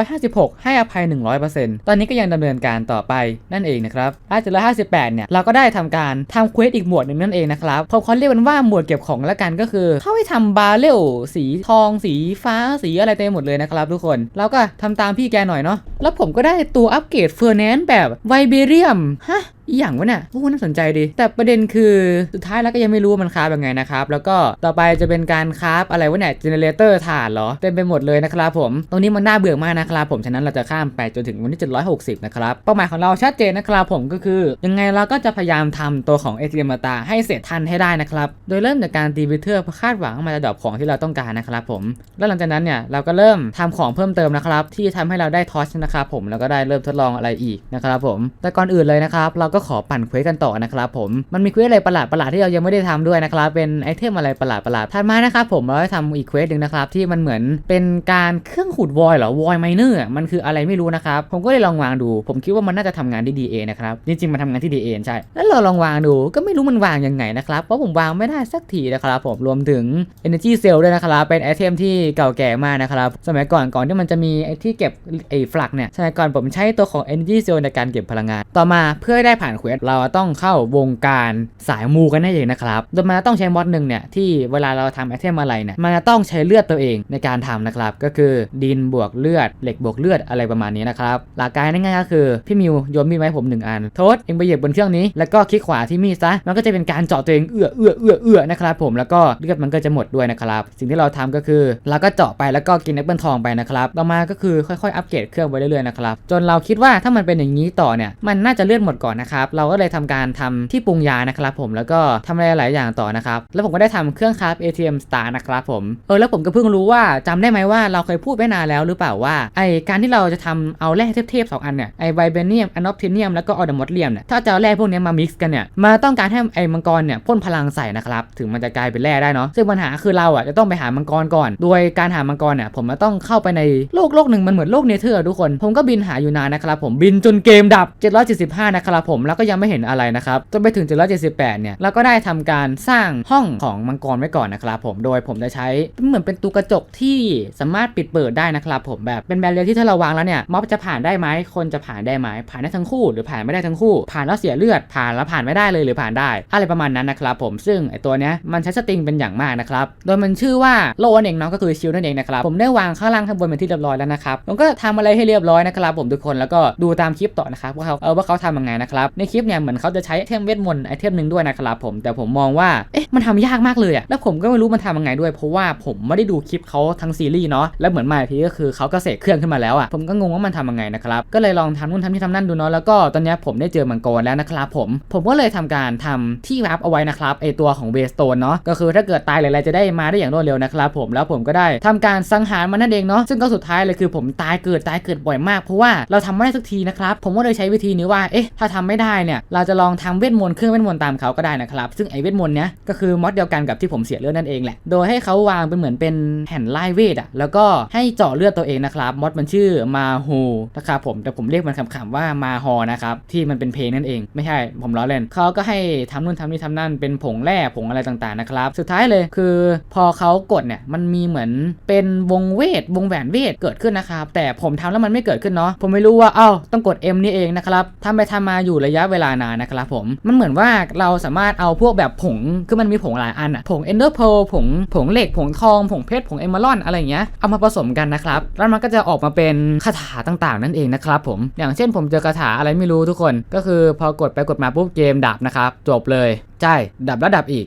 756 ให้อภัย 100%ตอนนี้ก็ยังดำเนินการต่อไปนั่นเองนะครับและ758 เนี่ย เราก็ได้ทำการทำเควสอีกหมวดหนึ่งนั่นเองนะครับผมขอเรียกมันว่าหมวดเก็บของละกันก็คือเข้าไปทำบาเรลสีทอง สีฟ้าสีอะไรเต็มหมดเลยนะครับทุกคนเราก็ทำตามพี่แกหน่อยเนาะแล้วผมก็ได้ตัวอัปเกรดเฟอร์แนนแบบไวเบเรียมฮะ อีหยังวะเนี่ยโอ้น่าสนใจดี แต่ประเด็นคือสุดท้ายแล้วก็ยังไม่รู้ว่ามันคราฟยังไงนะครับ แล้วก็ต่อไปจะเป็นการคราฟอะไรวะเนี่ยเจเนเรเตอร์ถ่านเหรอเต็มไปหมดเลยนะครับผม ตรงนี้มันน่าเบื่อมากนะครับผม ฉะนั้นเราจะข้ามไปจนถึงวันที่ 760 นะครับ เป้าหมายของเราชัดเจนนะครับผมก็คือ ยังไงเราก็จะพยายามทำตัวของเอทีเอ็มตาให้เสร็จทันให้ได้นะครับ โดยเริ่มจากการตีวิเทอร์คาดหวังมาจะดรอปของที่เราต้องการนะครับผม แล้วหลังจากนั้นเนี่ยเราก็เริ่มทำของเพิ่มเติมนะครับที่ทำให้เราได้ทอชนะครับผมแล้วก็ได้เริ่มทดลองอะไรอีกนะครับผมแต่ก่อนอื่นเลยนะครับเราก็ก็ขอปั่นเควสกันต่อนะครับผมมันมีเควสอะไรประหลาดประหลาดที่เรายังไม่ได้ทำด้วยนะครับเป็นไอเทมอะไรประหลาดประหลาดถัดมานะครับผมเราได้ทำอีกเควสหนึ่งนะครับที่มันเหมือนเป็นการเครื่องขุดวอยหรอวอยไมเนอร์มันคืออะไรไม่รู้นะครับผมก็เลยลองวางดู ผมคิดว่ามันน่าจะทำงานที่ DA นะครับจริงๆมันทำงานที่ DA ใช่แล้วเราลองวางดูก็ไม่รู้มันวางยังไงนะครับเพราะผมวางไม่ได้สักทีนะครับผมรวมถึง Energy Cell ด้วยนะครับเป็นไอเทมที่เก่าแก่มากนะครับสมัยก่อนก่อนที่มันจะมีไอที่เก็บไอฟลักเนี่ยสมัยก่อนผมใช้ตัวของ Energy Cell ในการเก็บพลังงาน ต่อมาเพื่อได้ผานเควสเราต้องเข้าวงการสายมูกันนั่นเองนะครับ โดยมันจะต้องใช้มอดหนึ่งเนี่ยที่เวลาเราทำไอเทมอะไรเนี่ยมันจะต้องใช้เลือดตัวเองในการทำนะครับ ก็คือดินบวกเลือด เหล็กบวกเลือดอะไรประมาณนี้นะครับหลักการง่ายๆก็คือพี่มิวโยนมีดไว้ผมหนึ่งอันโทษเองไปเหยียบบนเครื่องนี้แล้วก็คลิกขวาที่มีดซะมันก็จะเป็นการเจาะตัวเองเอื้อเอื้อเอื้อเอื้อนะครับผมแล้วก็เลือดมันก็จะหมดด้วยนะครับ สิ่งที่เราทำก็คือเราก็เจาะไปแล้วก็กินแอปเปิลทองไปนะครับต่อมาก็คือค่อยๆอัปเกรดเครื่องไปเรื่อยๆนะครับจนเราคิดว่าถ้ามันเป็นอย่างนี้ต่อเนี่ยมันน่าจะเลือดหมดก่อนนะครับเราก็เลยทำการทำที่ปรุงยานะครับผมแล้วก็ทำอะไรหลายอย่างต่อนะครับแล้วผมก็ได้ทำเครื่องคาราฟ ATM Star นะครับผมเออแล้วผมก็เพิ่งรู้ว่าจำได้ไหมว่าเราเคยพูดไว้นานแล้วหรือเปล่าว่าไอการที่เราจะทำเอาแร่เทพๆสองอันเนี่ยไอไวเบเนียมอนอปทิเนียมแล้วก็ออดมอสเลียมเนี่ยถ้าจะเอาแร่พวกนี้ยมา mix กันเนี่ยมาต้องการให้ไอมังกรเนี่ยพ่นพลังใส่นะครับถึงมันจะกลายเป็นแร่ได้เนาะซึ่งปัญหาคือเราอะจะต้องไปหามังกรก่อน โดยการหามังกรเนี่ยผมจะต้องเข้าไปในโลกโลกหนึ่งมันเหมือนโลกเนเธอร์ทุกคน ผมก็บินหาอยู่นานนะครับผมบินจนเกมดับ 775 นะครับผมแล้วก็ยังไม่เห็นอะไรนะครับจนไปถึง778เนี่ยเราก็ได้ทำการสร้างห้องของมังกรไว้ก่อนนะครับผมโดยผมจะใช้เหมือนเป็นตูกระจกที่สามารถปิดเปิดได้นะครับผมแบบเป็นแบรเรียที่ถ้าเราวางแล้วเนี่ยม็อบจะผ่านได้ไหมคนจะผ่านได้ไหมผ่านได้ทั้งคู่ หรือผ่านไม่ได้ทั้งคู่ ผ่านแล้วเสียเลือดผ่านแล้วผ่านไม่ได้เลยหรือผ่านได้ อะไรประมาณนั้นนะครับผมซึ่งไอตัวเนี้ยมันใช้สติงเป็นอย่างมากนะครับโดยมันชื่อว่าโลนเองเนาะก็คือชิลนั่นเองนะครับผมได้วางข้างล่างข้างบนเป็นที่เรียบร้อยแล้วนะครับผมก็ทำอะไรให้เรียบร้อยนะครับผมทุกคนแล้วก็ดูตามคลิปต่อนะครับว่าเขาเออว่าเขาทำยังไงนะครับในคลิปเนี่ยเหมือนเขาจะใช้เทมเวทมนต์ไอเทมหนึ่งด้วยนะครับผมแต่ผมมองว่าเอ๊ะมันทำยากมากเลยอะแล้วผมก็ไม่รู้มันทำยังไงด้วย เพราะว่าผมไม่ได้ดูคลิปเขาทั้งซีรีส์เนาะแล้วเหมือนมาอีกทีก็คือเขาก็เสกเครื่องขึ้นมาแล้วอะผมก็งงว่ามันทำยังไงนะครับก็เลยลองทำนู่นทำนี่ทำนั่นดูเนาะแล้วก็ตอนนี้ผมได้เจอมังกรแล้วนะครับผมผมก็เลยทำการทำที่รับเอาไว้นะครับไอตัวของเวสโตนเนาะก็คือถ้าเกิดตายหรืออะไรจะได้มาได้อย่างรวดเร็วนะครับผมแล้วผมก็ได้ทำการสังหารมันนั่นเองเนาะซึ่งก็สุดท้ายเลยคือผมตายเกิดตายเกิดบ่อยมากเพราะว่าเราทำไม่ได้สักทีนะครับผมก็เลยใช้วิธีนี้ว่าเอ๊ะถ้าทำไม่ได้เนี่ยเราจะลองทำเวทมนต์เครื่องเวทมนต์ตามเขาก็ได้นะครับซึ่งไอเวทมนต์เนี้ยก็คือมอดเดียวกันกับที่ผมเสียเลือดนั่นเองแหละโดยให้เขาวางเป็นเหมือนเป็นแผ่นไล่เวทอะแล้วก็ให้เจาะเลือดตัวเองนะครับมอดมันชื่อมาฮูนะครับผมแต่ผมเรียกมันขำๆว่ามาฮอนะครับที่มันเป็นเพลงนั่นเอง ไม่ใช่ผมล้อเล่นเขาก็ให้ทำนู่นทำนี่ทำนั่นเป็นผงแร่ผงอะไรต่างๆนะครับสุดท้ายเลยคือพอเขากดเนี่ยมันมีเหมือนเป็นวงเวทวงแหวนเวทเกิดขึ้นนะครับแต่ผมทำแล้วมันไม่เกิดขึ้นเนาะผมไม่รู้ว่าเอ้าต้องกด M นี่เองนะครับทำไปทำมาอยู่ระยะเวลานานนะครับผม มันเหมือนว่าเราสามารถเอาพวกแบบผงคือมันมีผงหลายอันอะผง Ender Pearl ผงผงเหล็ก ผงทอง ผงเพชร ผงเอม r รอนอะไรอย่างเงี้ย เอามาผสมกันนะครับ แล้วมันก็จะออกมาเป็นคาถาต่างๆ นั่นเองนะครับผม อย่างเช่นผมเจอคาถาอะไรไม่รู้ทุกคน ก็คือพอกดไปกดมาปุ๊บเกมดับนะครับ จบเลย ใช่ ดับแล้วดับอีก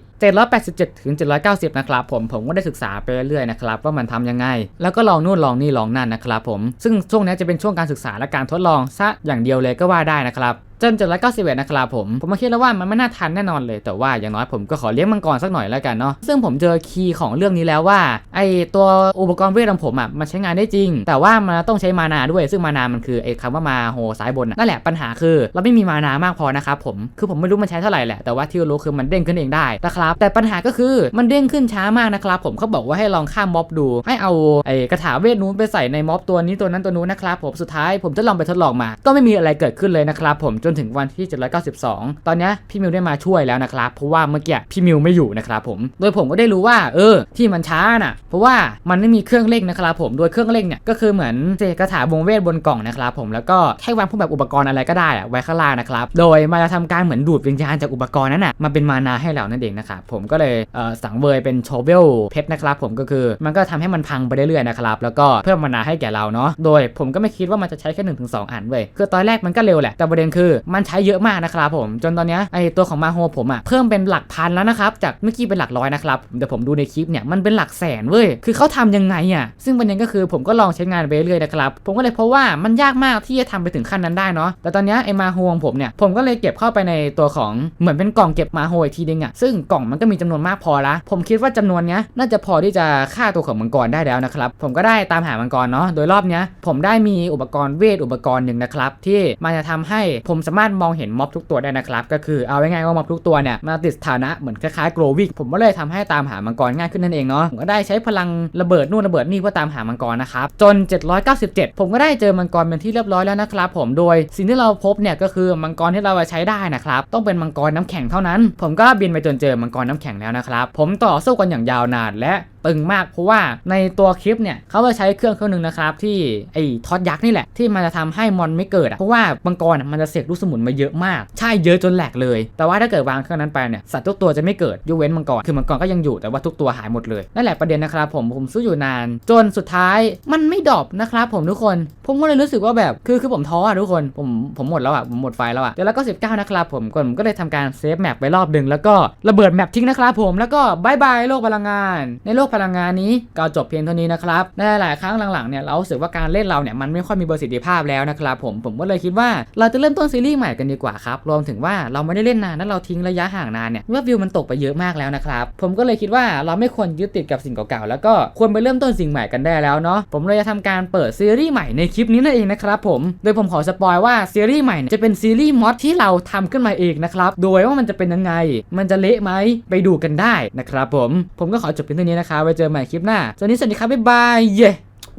787 ถึง 790 นะครับผม ผมก็ได้ศึกษาไปเรื่อยๆนะครับว่ามันทำยังไง แล้วก็ลองนู่นลองนี่ลองนั่นนะครับผม ซึ่งช่วงนี้จะเป็นช่วงการศึกษาและการทดลองซะอย่างเดียวเลยก็ว่าได้นะครับ จน791นะครับผม ผมมาคิดแล้วว่ามันไม่น่าทันแน่นอนเลย แต่ว่าอย่างน้อยผมก็ขอเลี้ยงมังกรสักหน่อยแล้วกันเนาะ ซึ่งผมเจอคีย์ของเรื่องนี้แล้วว่า ไอตัวอุปกรณ์เวทของผมอะ มันใช้งานได้จริง แต่ว่ามันต้องใช้มานาด้วย ซึ่งมานามันคือไอคำว่ามาโฮซ้ายบนน่ะนั่นแหละปัญหาคือ เราไม่มีมานามากพอนะครับผม คือผมไม่รู้มันใช้เท่าไหร่แหละ แต่ว่าที่รู้คือมันเด้งขึ้นเองได้นะครับ แต่ปัญหาก็คือมันเด้งขึ้นช้ามากนะครับผมเขาบอกว่าให้ลองข้ามม็อบดู ให้เอาไอกระถาเวทนู้นไปใส่ในม็อบตัวนี้ตัวนั้นตัวนู้นนะครับผม สุดท้ายผมจะลองไปทดลองมา ก็ไม่มีอะไรเกิดขึ้นเลยนะครับผมจนถึงวันที่ 792 ตอนนี้พี่มิวได้มาช่วยแล้วนะครับเพราะว่าเมื่อกี้พี่มิวไม่อยู่นะครับผม โดยผมก็ได้รู้ว่า เออ ที่มันช้าน่ะ เพราะว่ามันไม่มีเครื่องเร่งนะครับผมโดยเครื่องเร่งเนี่ยก็คือเหมือนเจกระถาวงเวทบนกล่องนะครับผมแล้วก็แค่วางพวกแบบอุปกรณ์อะไรก็ได้อะไว้ข้างล่างนะครับโดยมันจะทำการเหมือนดูดวิญญาณจากอุปกรณ์นั้นน่ะมาเป็นมานาให้เรานั่นเองนะครับผมก็เลยเอ่อสังเวยเป็นโชเวลเพชรนะครับผมก็คือมันก็ทำให้มันพังไปเรื่อยๆนะครับแล้วก็เพิ่มมานาให้แก่เราเนาะโดยผมก็ไม่คิดว่ามันจะใช้แค่1นถึงสอันเว้ยคือตอนแรกมันก็เร็วแหละแต่ประเด็นคือมันใช้เยอะมากนะครับผม จนตอนนี้ไอตัวของมาโฮผมอะเพิ่มเป็นหลักพันแล้วนะครับจากเมื่อกี้เป็นหลักร้อยนะครับเดี๋ยวผมดูในคลิปเนี่ยมันเป็นหลักแสนเว้ยคือเขาทำยังไงอะซึ่งประเด็นก็คือผมก็ลองใช้งานไปเรื่อยนะครับผมก็เลยพบว่ามันยากมากที่จะทำไปถึงขั้นนั้นได้เนาะแต่ตอนนี้ไอมาโฮของผมเนี่ยผมก็เลยเก็บเข้าไปในตัวของเหมือนเป็นกล่องเก็บมาโฮอีกทีนึงอะซึ่งกล่องมันก็มีจำนวนมากพอละผมคิดว่าจำนวนเนี้ยน่าจะพอที่จะฆ่าตัวของมังกรได้แล้วนะครับผมก็ได้ตามหามังกรเนาะโดยรอบเนี้ยผมได้มีอุปกรณ์เวทอุปกรณ์หนึ่งนะครับที่มันจะทำให้ผมสามารถมองเห็นม็อบทุกตัวได้นะครับ ก็คือเอาง่ายๆว่าม็อบทุกตัวเนี่ยมาติดสถานะเหมือนคล้ายๆโกลวิกผมก็เลยทำให้ตามหามังกรง่ายขึ้นนั่นเองเนาะผมก็ได้ใช้พลังระเบิดนู่นระเบิดนี่เพื่อตามหามังกรนะครับจน 797 ผมก็ได้เจอมังกรเป็นที่เรียบร้อยแล้วนะครับผมโดยสิ่งที่เราพบเนี่ยก็คือมังกรที่เราใช้ได้นะครับต้องเป็นมังกรน้ำแข็งเท่านั้น ผมก็บินไปจนเจอมังกรน้ำแข็งแล้วนะครับผมต่อสู้กันอย่างยาวนานและตึงมาก เพราะว่าในตัวคลิปเนี่ยเขาจะใช้เครื่องเครื่องหนึ่งนะครับที่ไอ้ท็อตยักษ์นี่แหละที่มันจะทำให้มอนไม่เกิดอะเพราะว่ามังกรมันจะเสกลูกสมุนมาเยอะมาก ใช่เยอะจนแหลกเลย แต่ว่าถ้าเกิดวางเครื่องนั้นไปเนี่ยสัตว์ทุกตัวจะไม่เกิดยกเว้นมังกรคือมังกรก็ยังอยู่แต่ว่าทุกตัวหายหมดเลยนั่นแหละประเด็นนะครับผมผมสู้อยู่นาน จนสุดท้ายมันไม่ดรอปนะครับผมทุกคนผมก็เลยรู้สึกว่าแบบคือคือผมท้ออะทุกคนผมผมหมดแล้วอะผมหมดไฟแล้วอะเดี๋ยวแล้วก็ 19 นะครับผมก่อนผมก็เลยทำการเซฟแมปไปรอบหนึ่งแล้วก็ระเบิดแมปทิ้งนะครับผมแล้วก็บายบายโลกพลังงานในโลกพลังงานนี้ก็จบเพียงเท่านี้นะครับในหลายครั้งหลังๆเนี่ยเราสึกว่าการเล่นเราเนี่ยมันไม่ค่อยมีประสิทธิภาพแล้วนะครับผมผมก็เลยคิดว่าเราจะเริ่มต้นซีรีส์ใหม่กันดีกว่าครับรวมถึงว่าเราไม่ได้เล่นนานแล้วเราทิ้งระยะห่างนานเนี่ยยอดวิวมันตกไปเยอะมากแล้วนะครับผมก็เลยคิดว่าเราไม่ควรยึดติดกับสิ่งเก่าๆแล้วก็ควรไปเริ่มต้นสิ่งใหม่กันได้แล้วเนาะผมเลยจะทำการเปิดซีรีส์ใหม่ในคลิปนี้นั่นเองนะครับผมโดยผมขอสปอยว่าซีรีส์ใหม่จะเป็นซีรีส์มอดที่เราทำขึ้นมาเองนะครับโดยว่ามันจะเป็นยังไง มันจะเละไหมไปดูกันได้นะครับผมผมก็ขอจบเพียงเท่านี้นะครับไว้เจอใหม่คลิปหน้าสวัสดีสวัสดีครับบ๊ายบายเย้